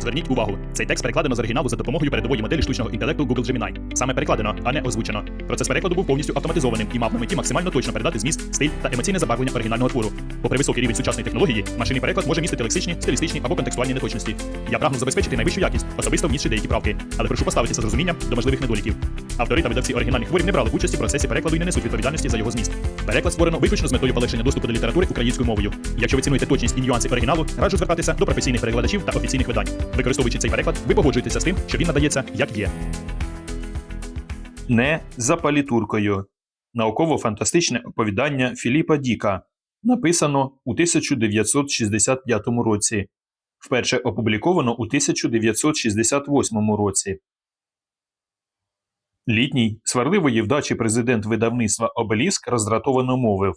Зверніть увагу, цей текст перекладено з оригіналу за допомогою передової моделі штучного інтелекту Google Gemini. Саме перекладено, а не озвучено. Процес перекладу був повністю автоматизованим і мав на меті максимально точно передати зміст, стиль та емоційне забарвлення оригінального твору. Попри високий рівень сучасної технології, машинний переклад може містити лексичні, стилістичні або контекстуальні неточності. Я прагну забезпечити найвищу якість, особисто внісши деякі правки, але прошу поставитися з розумінням до можливих недоліків. Автори та видавці оригінальних творів не брали участі в процесі перекладу і не несуть відповідальності за його зміст. Переклад створено виключно з метою полегшення доступу до літератури українською мовою. Якщо ви цінуєте точність і нюанси оригіналу, раджу звертатися до професійних перекладачів та офіційних видань. Використовуючи цей переклад, ви погоджуєтеся з тим, що він надається як є. Не за палітуркою. Науково-фантастичне оповідання Філіпа Діка, написано у 1965 році, вперше опубліковано у 1968 році. Літній сварливої вдачі президент видавництва Обеліск роздратовано мовив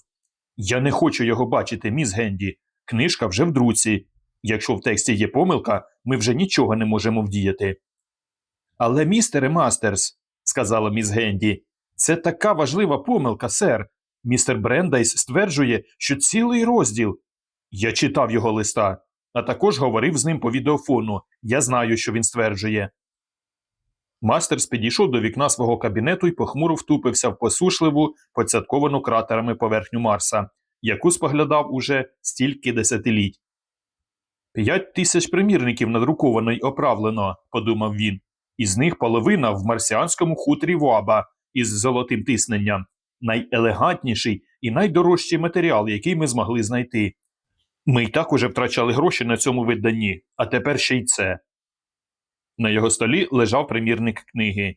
Я не хочу його бачити, міс Генді. Книжка вже в друці. Якщо в тексті є помилка, ми вже нічого не можемо вдіяти. Але, містере Мастерс, сказала міс Генді, це така важлива помилка, сер. Містер Брендайс стверджує, що цілий розділ. Я читав його листа, а також говорив з ним по відеофону. Я знаю, що він стверджує. Мастерс підійшов до вікна свого кабінету і похмуро втупився в посушливу, поцятковану кратерами поверхню Марса, яку споглядав уже стільки десятиліть. П'ять тисяч примірників надруковано й оправлено, подумав він. Із них половина в марсіанському хуторі Вуаба із золотим тисненням, найелегантніший і найдорожчий матеріал, який ми змогли знайти. Ми й так уже втрачали гроші на цьому виданні, а тепер ще й це. На його столі лежав примірник книги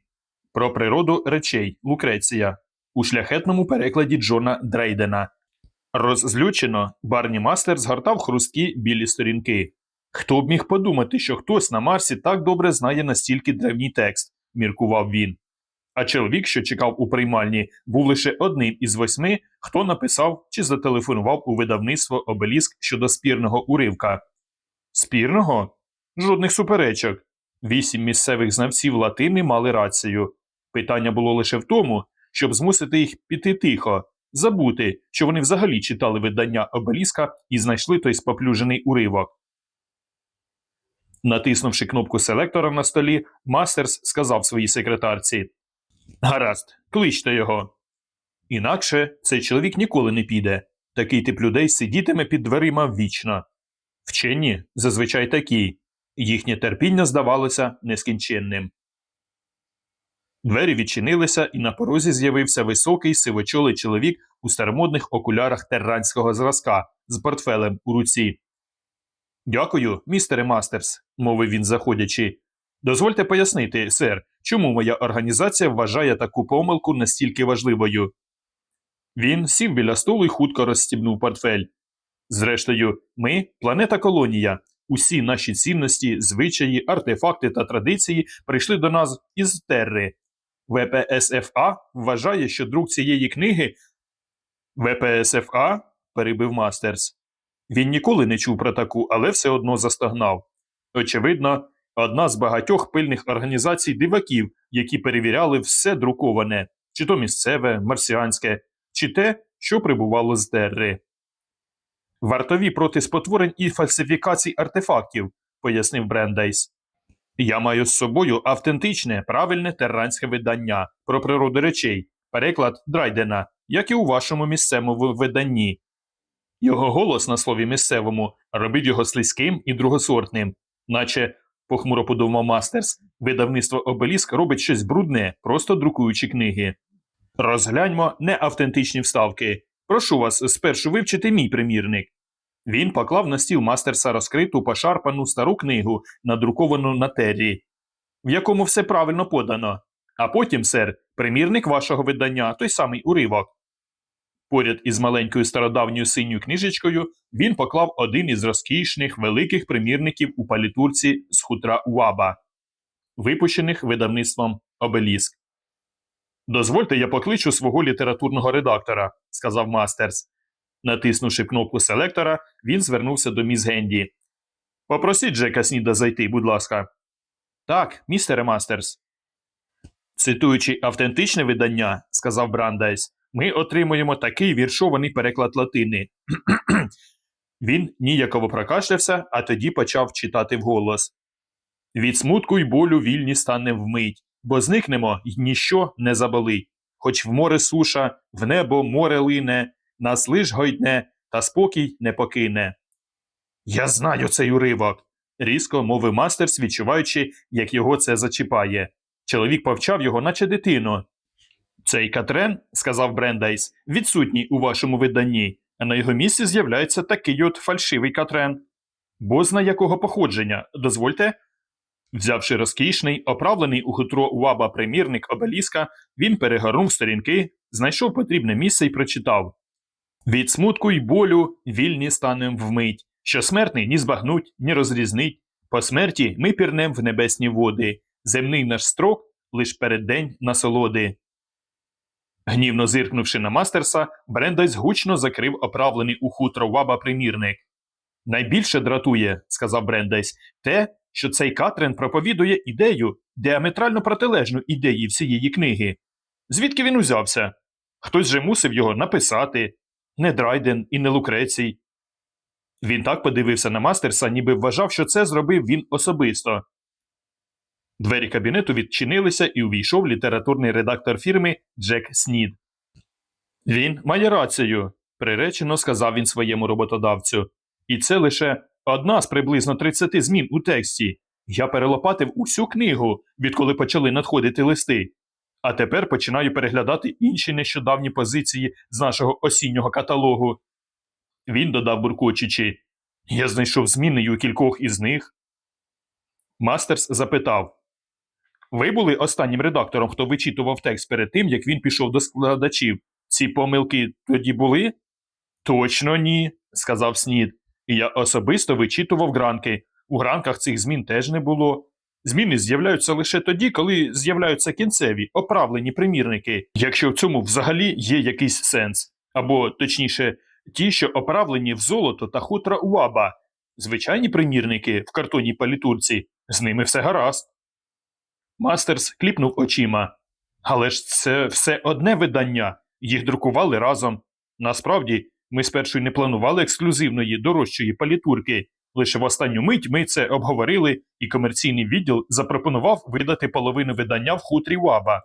Про природу речей Лукреція у шляхетному перекладі Джона Дрейдена. Роззлючено, Барні Мастер згортав хрусткі білі сторінки. Хто б міг подумати, що хтось на Марсі так добре знає настільки древній текст, міркував він. А чоловік, що чекав у приймальні, був лише одним із восьми, хто написав чи зателефонував у видавництво обеліск щодо спірного уривка. Спірного? Жодних суперечок. Вісім місцевих знавців латини мали рацію. Питання було лише в тому, щоб змусити їх піти тихо, забути, що вони взагалі читали видання обеліска і знайшли той споплюжений уривок. Натиснувши кнопку селектора на столі, Мастерс сказав своїй секретарці Гаразд, кличте його. Інакше цей чоловік ніколи не піде. Такий тип людей сидітиме під дверима вічно. Вчені зазвичай такі. Їхнє терпіння здавалося нескінченним. Двері відчинилися, і на порозі з'явився високий сивочолий чоловік у старомодних окулярах терранського зразка з портфелем у руці. Дякую, містере Мастерс, мовив він, заходячи. Дозвольте пояснити, сер, чому моя організація вважає таку помилку настільки важливою. Він сів біля столу і хутко розстібнув портфель. Зрештою, ми планета колонія. Усі наші цінності, звичаї, артефакти та традиції прийшли до нас із Терри. ВПСФА вважає, що друк цієї книги. ВПСФА? перебив Мастерс. Він ніколи не чув про таку, але все одно застогнав. Очевидно, одна з багатьох пильних організацій диваків, які перевіряли все друковане, чи то місцеве, марсіанське, чи те, що прибувало з Терри. Вартові проти спотворень і фальсифікацій артефактів, пояснив Брендейс. Я маю з собою автентичне, правильне терранське видання про природу речей, переклад Драйдена, як і у вашому місцевому виданні. Його голос на слові місцевому робив його слизьким і другосортним, наче, похмуро подумав Мастерс, видавництво Обеліск робить щось брудне, просто друкуючи книги. Розгляньмо неавтентичні вставки. Прошу вас спершу вивчити мій примірник. Він поклав на стіл мастерса розкриту пошарпану стару книгу, надруковану на террі, в якому все правильно подано. А потім, сер, примірник вашого видання, той самий уривок. Поряд із маленькою стародавньою синьою книжечкою він поклав один із розкішних великих примірників у палітурці з хутра Уаба, випущених видавництвом Обеліск. Дозвольте, я покличу свого літературного редактора, сказав Мастерс. Натиснувши кнопку селектора, він звернувся до міс Генді. Попросіть Джека Сніда зайти, будь ласка. Так, містере Мастерс. Цитуючи автентичне видання, сказав Брандайс, ми отримуємо такий віршований переклад латини. він ніяково прокашлявся, а тоді почав читати вголос. Від смутку й болю вільні стане вмить, бо зникнемо й ніщо не заболить. Хоч в море суша, в небо море лине, нас лиш гойдне, та спокій не покине. Я знаю цей уривок, різко мовив мастерс, відчуваючи, як його це зачіпає. Чоловік повчав його, наче дитину. Цей Катрен, сказав Брендайс, відсутній у вашому виданні, а на його місці з'являється такий от фальшивий Катрен. Бозна якого походження, дозвольте. Взявши розкішний, оправлений у хутро уаба примірник обеліска, він перегорнув сторінки, знайшов потрібне місце і прочитав Від смутку й болю вільні станем вмить, що смертний ні збагнуть, ні розрізнить. По смерті ми пірнем в небесні води, земний наш строк лиш перед день насолоди. Гнівно зиркнувши на мастерса, Брендайс гучно закрив оправлений у хутро ваба примірник. Найбільше дратує, сказав Брендайс, те, що цей Катрен проповідує ідею, діаметрально протилежну ідеї всієї книги. Звідки він узявся? Хтось же мусив його написати. Не Драйден і не Лукрецій. Він так подивився на мастерса, ніби вважав, що це зробив він особисто. Двері кабінету відчинилися і увійшов літературний редактор фірми Джек Снід. Він має рацію, приречено сказав він своєму роботодавцю. І це лише одна з приблизно 30 змін у тексті. Я перелопатив усю книгу, відколи почали надходити листи. А тепер починаю переглядати інші нещодавні позиції з нашого осіннього каталогу. Він додав буркочучи. Я знайшов зміни у кількох із них. Мастерс запитав Ви були останнім редактором, хто вичитував текст перед тим, як він пішов до складачів. Ці помилки тоді були? Точно ні, сказав Снід. І я особисто вичитував гранки. У гранках цих змін теж не було. Зміни з'являються лише тоді, коли з'являються кінцеві, оправлені примірники, якщо в цьому взагалі є якийсь сенс. Або, точніше, ті, що оправлені в золото та хутра уаба. Звичайні примірники в картонній палітурці, з ними все гаразд. Мастерс кліпнув очима. Але ж це все одне видання, їх друкували разом. Насправді, ми спершу не планували ексклюзивної дорожчої палітурки. Лише в останню мить ми це обговорили, і комерційний відділ запропонував видати половину видання в хутрі Уаба.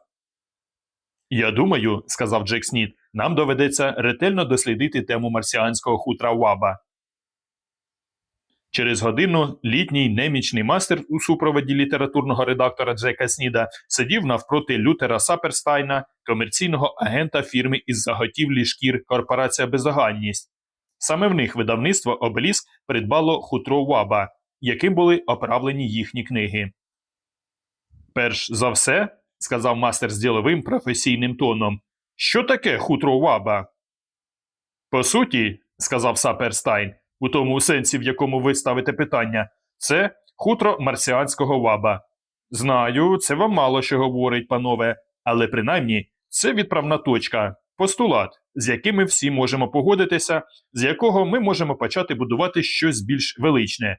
Я думаю, сказав Джек Снід, нам доведеться ретельно дослідити тему марсіанського хутра Уаба. Через годину літній немічний мастер у супроводі літературного редактора Джека Сніда сидів навпроти Лютера Саперстайна, комерційного агента фірми із заготівлі шкір Корпорація Бездоганність. Саме в них видавництво Обеліск придбало хутро Уаба, яким були оправлені їхні книги. Перш за все, сказав мастер з діловим професійним тоном, що таке хутро Уаба? По суті, сказав Саперстайн, у тому сенсі, в якому ви ставите питання, це хутро марсіанського ваба. Знаю, це вам мало що говорить, панове, але принаймні це відправна точка, постулат, з яким ми всі можемо погодитися, з якого ми можемо почати будувати щось більш величне.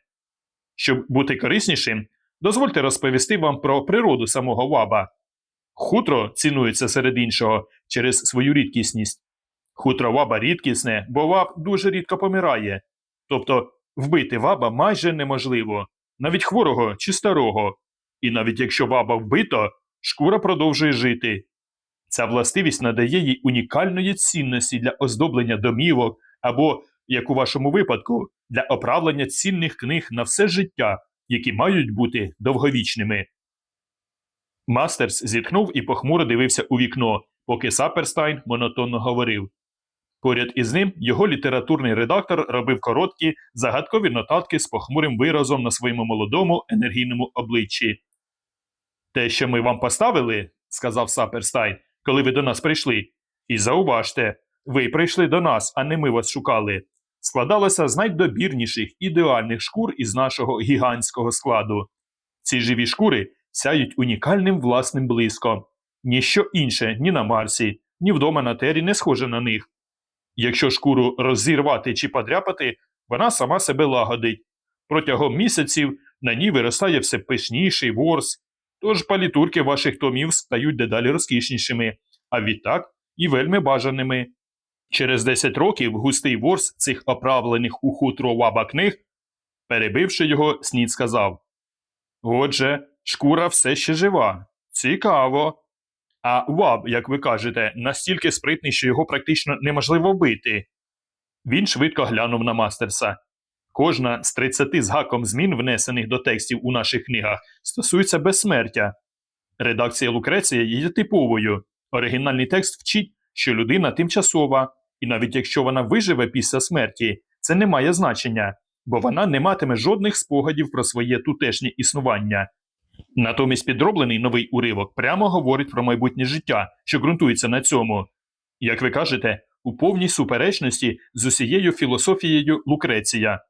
Щоб бути кориснішим, дозвольте розповісти вам про природу самого ваба. Хутро цінується серед іншого через свою рідкісність. Хутро ваба рідкісне, бо ваб дуже рідко помирає. Тобто вбити ваба майже неможливо, навіть хворого чи старого. І навіть якщо ваба вбито, шкура продовжує жити. Ця властивість надає їй унікальної цінності для оздоблення домівок або, як у вашому випадку, для оправлення цінних книг на все життя, які мають бути довговічними. Мастерс зітхнув і похмуро дивився у вікно, поки Саперстайн монотонно говорив. Поряд із ним його літературний редактор робив короткі, загадкові нотатки з похмурим виразом на своєму молодому енергійному обличчі. Те, що ми вам поставили, сказав Саперстайн, коли ви до нас прийшли. І зауважте, ви прийшли до нас, а не ми вас шукали. Складалося з найдобірніших ідеальних шкур із нашого гігантського складу. Ці живі шкури сяють унікальним власним блиском. Ніщо інше ні на Марсі, ні вдома на Тері не схоже на них. Якщо шкуру розірвати чи подряпати, вона сама себе лагодить. Протягом місяців на ній виростає все пишніший ворс, тож палітурки ваших томів стають дедалі розкішнішими, а відтак і вельми бажаними. Через 10 років густий ворс цих оправлених у хутро ваба книг, перебивши його, Снід сказав Отже, шкура все ще жива. Цікаво. А Ваб, як ви кажете, настільки спритний, що його практично неможливо вбити. Він швидко глянув на Мастерса. Кожна з 30 з гаком змін, внесених до текстів у наших книгах, стосується безсмертя. Редакція Лукреція є типовою. Оригінальний текст вчить, що людина тимчасова, і навіть якщо вона виживе після смерті, це не має значення, бо вона не матиме жодних спогадів про своє тутешнє існування. Натомість підроблений новий уривок прямо говорить про майбутнє життя, що ґрунтується на цьому. Як ви кажете, у повній суперечності з усією філософією Лукреція.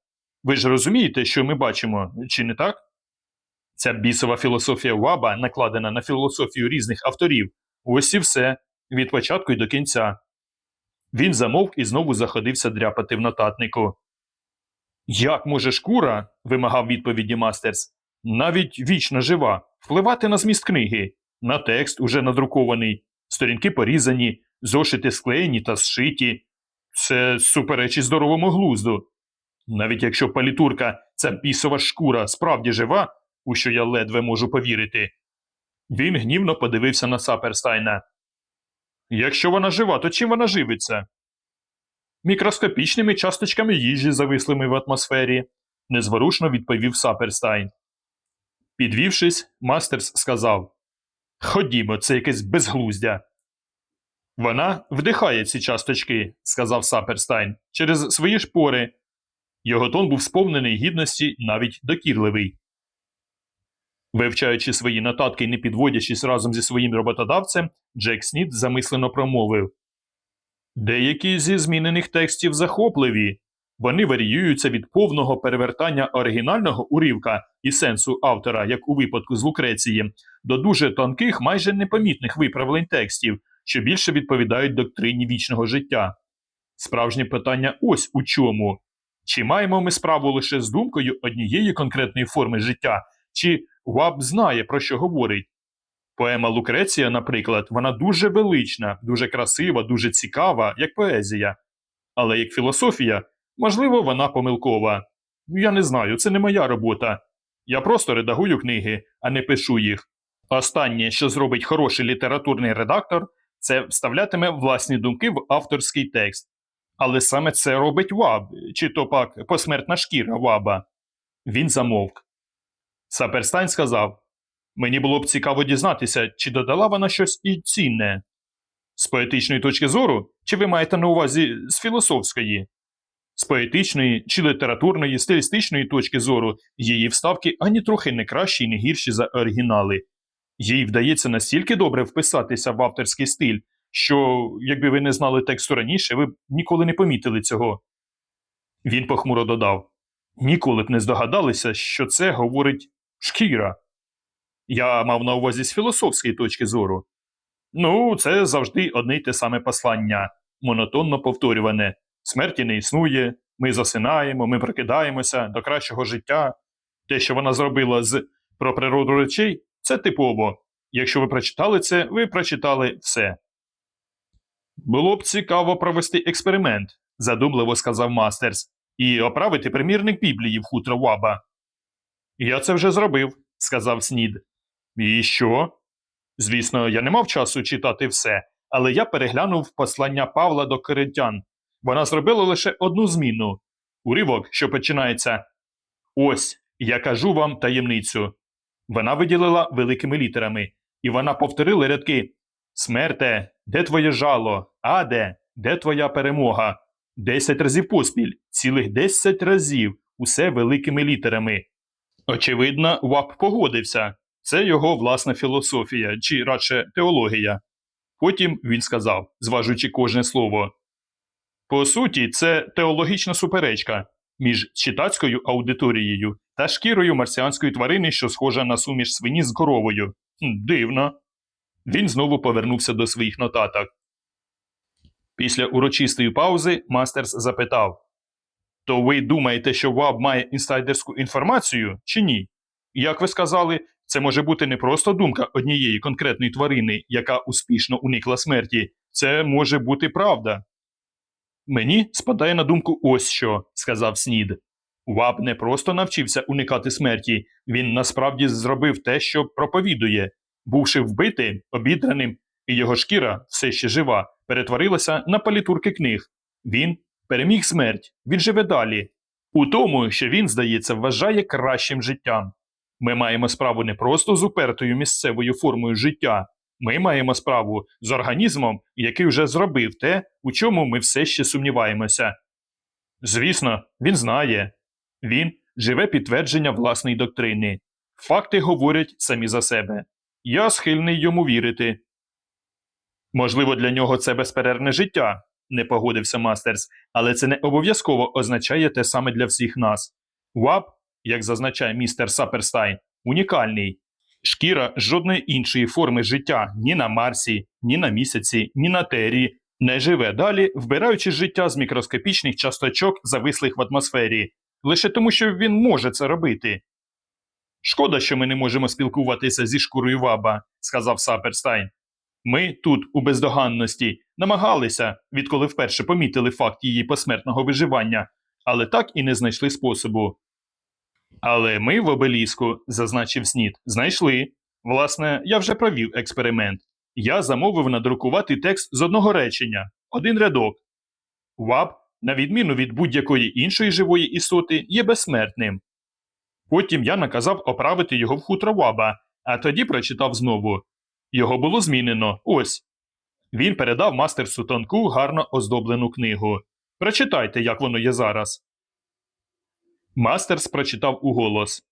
Ви ж розумієте, що ми бачимо, чи не так? Ця бісова філософія Ваба накладена на філософію різних авторів. Ось і все, від початку й до кінця. Він замовк і знову заходився дряпати в нотатнику. Як може шкура, вимагав відповіді Мастерс, навіть вічно жива, впливати на зміст книги, на текст уже надрукований, сторінки порізані, зошити склеєні та зшиті. Це суперечить здоровому глузду. Навіть якщо палітурка, ця бісова шкура, справді жива, у що я ледве можу повірити. Він гнівно подивився на Саперстайна. Якщо вона жива, то чим вона живиться? Мікроскопічними часточками їжі, завислими в атмосфері, незворушно відповів Саперстайн. Підвівшись, Мастерс сказав Ходімо, це якесь безглуздя. Вона вдихає ці часточки, сказав Саперстайн, через свої шпори. Його тон був сповнений гідності, навіть докірливий. Вивчаючи свої нотатки і не підводячись разом зі своїм роботодавцем, Джек Снід замислено промовив Деякі зі змінених текстів захопливі. Вони варіюються від повного перевертання оригінального уривка і сенсу автора, як у випадку з Лукреції, до дуже тонких, майже непомітних виправлень текстів, що більше відповідають доктрині вічного життя. Справжнє питання ось у чому. Чи маємо ми справу лише з думкою однієї конкретної форми життя, чи Ваб знає, про що говорить? Поема Лукреція, наприклад, вона дуже велична, дуже красива, дуже цікава, як поезія. Але як філософія, можливо, вона помилкова. Ну, Я не знаю, це не моя робота. Я просто редагую книги, а не пишу їх. Останнє, що зробить хороший літературний редактор, це вставлятиме власні думки в авторський текст. Але саме це робить Ваб, чи то пак посмертна шкіра Ваба. Він замовк. Саперстайн сказав Мені було б цікаво дізнатися, чи додала вона щось і цінне. З поетичної точки зору, чи ви маєте на увазі з філософської? З поетичної чи літературної, стилістичної точки зору її вставки ані трохи не кращі і не гірші за оригінали. Їй вдається настільки добре вписатися в авторський стиль, що, якби ви не знали тексту раніше, ви б ніколи не помітили цього. Він похмуро додав Ніколи б не здогадалися, що це говорить шкіра. Я мав на увазі з філософської точки зору. Ну, це завжди одне й те саме послання, монотонно повторюване. Смерті не існує, ми засинаємо, ми прокидаємося до кращого життя. Те, що вона зробила з про природу речей, це типово. Якщо ви прочитали це, ви прочитали все. Було б цікаво провести експеримент, задумливо сказав Мастерс, і оправити примірник Біблії в хутро Ваба. Я це вже зробив, сказав Снід. І що? Звісно, я не мав часу читати все, але я переглянув послання Павла до Коринтян. Вона зробила лише одну зміну. Уривок, що починається Ось я кажу вам таємницю. Вона виділила великими літерами, і вона повторила рядки Смерте, де твоє жало? Аде, де твоя перемога? Десять разів поспіль, цілих десять разів, усе великими літерами. Очевидно, ВАП погодився. Це його власна філософія, чи радше теологія. Потім він сказав, зважуючи кожне слово. По суті, це теологічна суперечка між читацькою аудиторією та шкірою марсіанської тварини, що схожа на суміш свині з коровою. Дивно. Він знову повернувся до своїх нотаток. Після урочистої паузи Мастерс запитав: То ви думаєте, що ВАБ має інсайдерську інформацію чи ні? Як ви сказали, це може бути не просто думка однієї конкретної тварини, яка успішно уникла смерті. Це може бути правда. Мені спадає на думку ось що, сказав Снід. Ваб не просто навчився уникати смерті, він насправді зробив те, що проповідує. Бувши вбитим, обідраним, і його шкіра, все ще жива, перетворилася на палітурки книг. Він переміг смерть, він живе далі. У тому, що він, здається, вважає кращим життям. Ми маємо справу не просто з упертою місцевою формою життя, ми маємо справу з організмом, який вже зробив те, у чому ми все ще сумніваємося. Звісно, він знає. Він живе підтвердження власної доктрини. Факти говорять самі за себе. Я схильний йому вірити. Можливо, для нього це безперервне життя, не погодився Мастерс, але це не обов'язково означає те саме для всіх нас. ВАП, як зазначає містер Саперстайн, унікальний. Шкіра жодної іншої форми життя ні на Марсі, ні на місяці, ні на Террі не живе далі, вбираючи життя з мікроскопічних часточок, завислих в атмосфері, лише тому, що він може це робити. Шкода, що ми не можемо спілкуватися зі шкурою ваба, сказав Саперстайн. Ми тут, у бездоганності, намагалися, відколи вперше помітили факт її посмертного виживання, але так і не знайшли способу. Але ми в обеліску, зазначив Снід, знайшли. Власне, я вже провів експеримент. Я замовив надрукувати текст з одного речення, один рядок. Ваб, на відміну від будь-якої іншої живої істоти, є безсмертним. Потім я наказав оправити його в хутро Ваба, а тоді прочитав знову. Його було змінено. Ось. Він передав мастерсу тонку, гарно оздоблену книгу. Прочитайте, як воно є зараз. Мастерс прочитав уголос.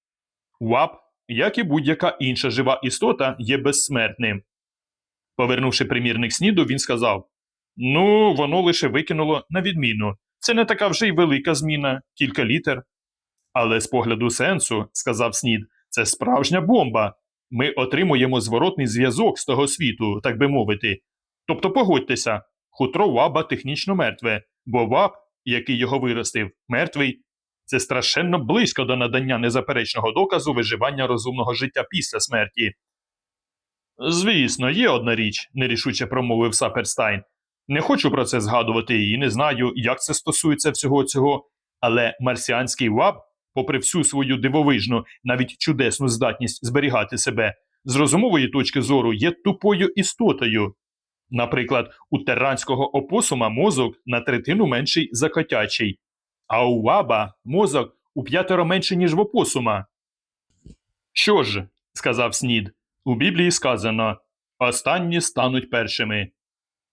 Вап, як і будь-яка інша жива істота, є безсмертним. Повернувши примірник сніду, він сказав: Ну, воно лише викинуло на відміну. Це не така вже й велика зміна, кілька літер. Але з погляду сенсу, сказав Снід, це справжня бомба. Ми отримуємо зворотний зв'язок з того світу, так би мовити. Тобто погодьтеся, хутро Ваба технічно мертве, бо Ваб, який його виростив, мертвий. Це страшенно близько до надання незаперечного доказу виживання розумного життя після смерті. Звісно, є одна річ, нерішуче промовив Саперстайн. Не хочу про це згадувати і не знаю, як це стосується всього цього, але марсіанський ваб, попри всю свою дивовижну, навіть чудесну здатність зберігати себе, з розумової точки зору є тупою істотою. Наприклад, у терранського опосума мозок на третину менший за котячий, а у ваба мозок у п'ятеро менше, ніж в опосума. Що ж, сказав Снід, у Біблії сказано останні стануть першими.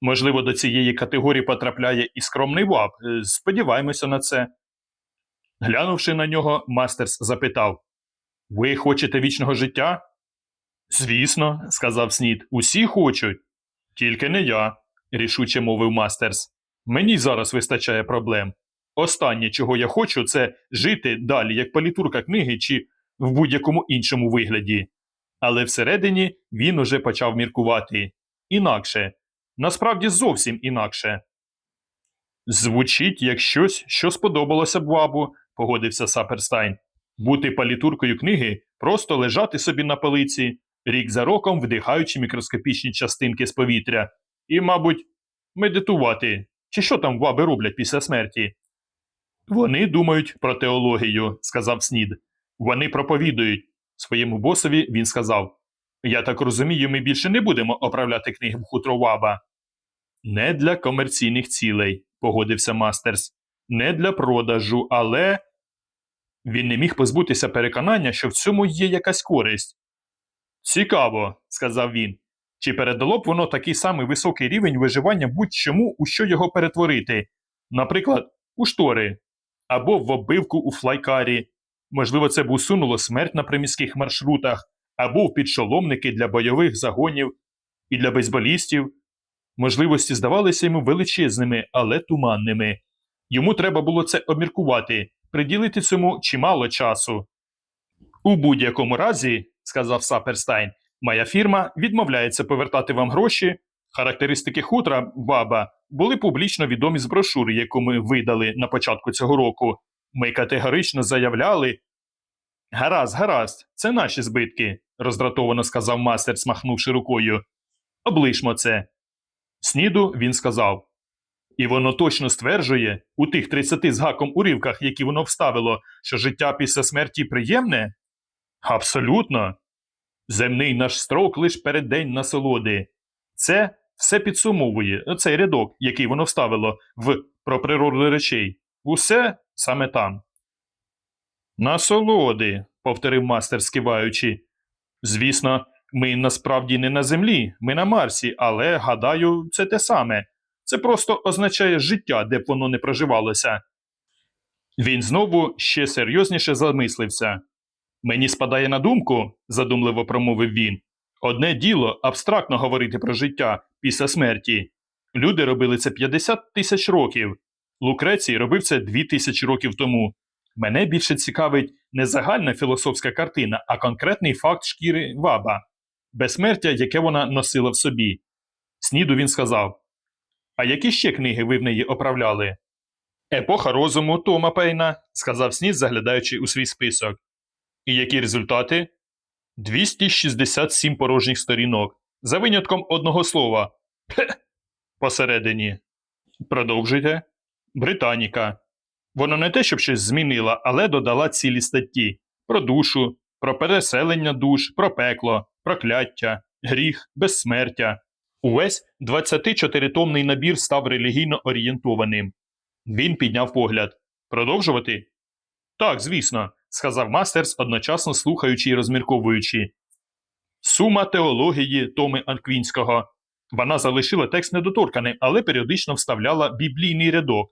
Можливо, до цієї категорії потрапляє і скромний ваб. Е, Сподіваємося на це. Глянувши на нього, мастерс запитав Ви хочете вічного життя? Звісно, сказав Снід, усі хочуть. Тільки не я, рішуче мовив мастерс. Мені зараз вистачає проблем. Останнє, чого я хочу, це жити далі, як палітурка книги чи в будь-якому іншому вигляді. Але всередині він уже почав міркувати. Інакше. Насправді зовсім інакше. Звучить як щось, що сподобалося б Вабу, погодився Саперстайн. Бути палітуркою книги, просто лежати собі на полиці, рік за роком вдихаючи мікроскопічні частинки з повітря, і, мабуть, медитувати, чи що там ваби роблять після смерті. Вони думають про теологію, сказав Снід. Вони проповідують. Своєму босові він сказав: Я так розумію, ми більше не будемо оправляти книги в хутро Ваба. Не для комерційних цілей, погодився Мастерс. Не для продажу, але. Він не міг позбутися переконання, що в цьому є якась користь. Цікаво, сказав він. Чи передало б воно такий самий високий рівень виживання будь-чому, у що його перетворити? Наприклад, у штори або в оббивку у флайкарі. Можливо, це б усунуло смерть на приміських маршрутах, або в підшоломники для бойових загонів і для бейсболістів. Можливості здавалися йому величезними, але туманними. Йому треба було це обміркувати, приділити цьому чимало часу. У будь-якому разі, сказав Саперстайн, моя фірма відмовляється повертати вам гроші. Характеристики хутра баба були публічно відомі з брошури, яку ми видали на початку цього року. Ми категорично заявляли. Гаразд, гаразд, це наші збитки, роздратовано сказав мастер, смахнувши рукою. Облишмо це. Сніду він сказав І воно точно стверджує у тих 30 з гаком уривках, які воно вставило, що життя після смерті приємне? Абсолютно. Земний наш строк лиш переддень насолоди. Це все підсумовує цей рядок, який воно вставило в про природу речей. Усе саме там. Насолоди, повторив мастер, скиваючи. Звісно, ми насправді не на землі, ми на Марсі, але, гадаю, це те саме. Це просто означає життя, де б воно не проживалося. Він знову ще серйозніше замислився. Мені спадає на думку, задумливо промовив він. Одне діло абстрактно говорити про життя після смерті. Люди робили це 50 тисяч років. Лукрецій робив це 2 тисячі років тому. Мене більше цікавить не загальна філософська картина, а конкретний факт шкіри ваба, безсмертя, яке вона носила в собі. Сніду він сказав: А які ще книги ви в неї оправляли? Епоха розуму Тома Пейна, сказав Снід, заглядаючи у свій список. І які результати? 267 порожніх сторінок, за винятком одного слова. Хе, посередині. Продовжуйте. Британіка. Воно не те, щоб щось змінила, але додала цілі статті про душу, про переселення душ, про пекло, прокляття, гріх, безсмертя. Увесь 24-томний набір став релігійно орієнтованим. Він підняв погляд. Продовжувати? Так, звісно, сказав Мастерс, одночасно слухаючи і розмірковуючи. Сума теології Томи Анквінського. Вона залишила текст недоторканим, але періодично вставляла біблійний рядок.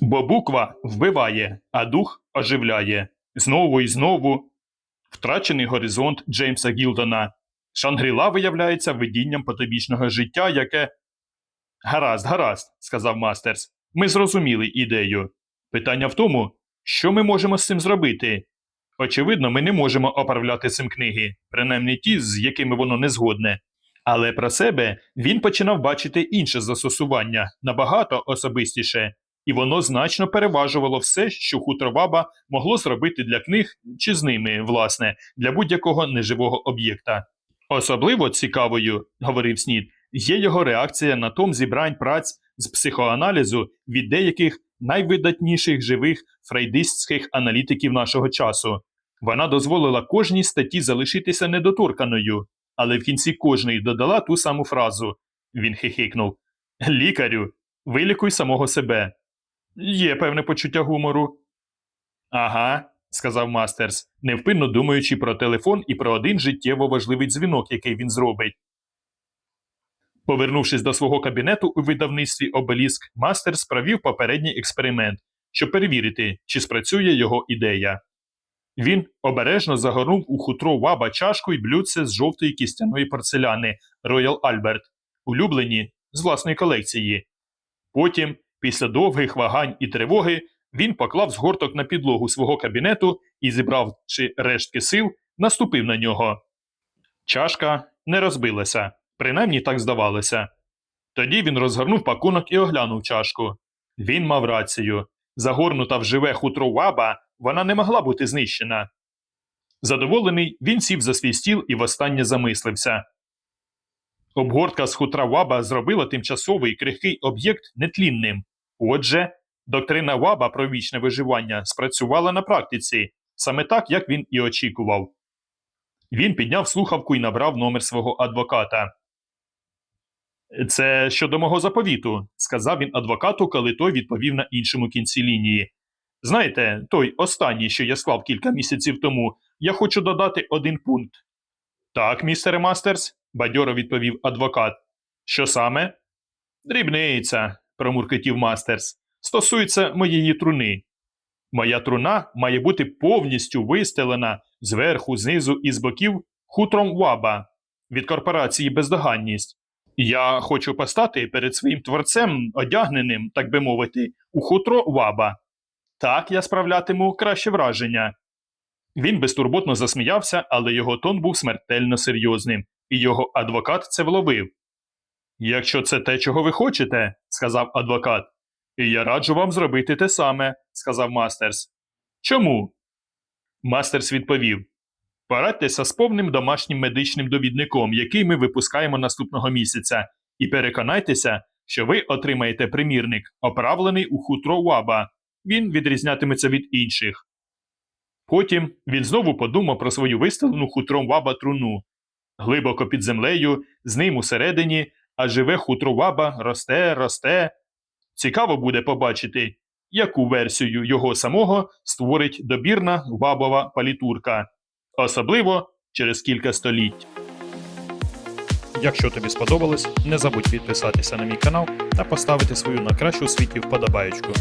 Бо буква вбиває, а дух оживляє. Знову і знову. Втрачений горизонт Джеймса Гілдона. Шангріла виявляється видінням потобічного життя, яке. Гаразд, гаразд, сказав Мастерс. Ми зрозуміли ідею. Питання в тому, що ми можемо з цим зробити. Очевидно, ми не можемо оправляти цим книги, принаймні ті, з якими воно не згодне. Але про себе він починав бачити інше застосування, набагато особистіше, і воно значно переважувало все, що хутроваба могло зробити для книг чи з ними, власне, для будь-якого неживого об'єкта. Особливо цікавою, говорив Снід, є його реакція на том зібрань праць з психоаналізу від деяких найвидатніших живих фрейдистських аналітиків нашого часу. Вона дозволила кожній статті залишитися недоторканою, але в кінці кожної додала ту саму фразу. Він хихикнув: Лікарю, вилікуй самого себе. Є певне почуття гумору. Ага, сказав Мастерс, невпинно думаючи про телефон і про один життєво важливий дзвінок, який він зробить. Повернувшись до свого кабінету у видавництві Обеліск, Мастерс провів попередній експеримент, щоб перевірити, чи спрацює його ідея. Він обережно загорнув у хутро ваба чашку й блюдце з жовтої кістяної порцеляни Royal Albert, улюблені з власної колекції. Потім, після довгих вагань і тривоги, він поклав згорток на підлогу свого кабінету і, зібравши рештки сил, наступив на нього. Чашка не розбилася, принаймні так здавалося. Тоді він розгорнув пакунок і оглянув чашку. Він мав рацію. Загорнута в живе хутро ваба, вона не могла бути знищена. Задоволений, він сів за свій стіл і востаннє замислився. Обгортка з хутра ваба зробила тимчасовий крихкий об'єкт нетлінним. Отже, доктрина ваба про вічне виживання спрацювала на практиці, саме так, як він і очікував. Він підняв слухавку і набрав номер свого адвоката. Це щодо мого заповіту, сказав він адвокату, коли той відповів на іншому кінці лінії. Знаєте, той останній, що я склав кілька місяців тому, я хочу додати один пункт. Так, містере Мастерс, бадьоро відповів адвокат. Що саме? Дрібниця, промуркотів Мастерс. Стосується моєї труни. Моя труна має бути повністю вистелена зверху, знизу і з боків хутром ваба від корпорації бездоганність. Я хочу постати перед своїм творцем, одягненим, так би мовити, у хутро ваба. Так я справлятиму краще враження. Він безтурботно засміявся, але його тон був смертельно серйозним, і його адвокат це вловив. Якщо це те, чого ви хочете, сказав адвокат, і я раджу вам зробити те саме, сказав Мастерс. Чому? Мастерс відповів: Порадьтеся з повним домашнім медичним довідником, який ми випускаємо наступного місяця, і переконайтеся, що ви отримаєте примірник, оправлений у хутро Ваба. Він відрізнятиметься від інших. Потім він знову подумав про свою виставлену хутром Ваба труну. Глибоко під землею, з ним усередині, а живе хутро Ваба росте, росте. Цікаво буде побачити, яку версію його самого створить добірна вабова палітурка, особливо через кілька століть. Якщо тобі сподобалось, не забудь підписатися на мій канал та поставити свою на кращу світі вподобаєчку.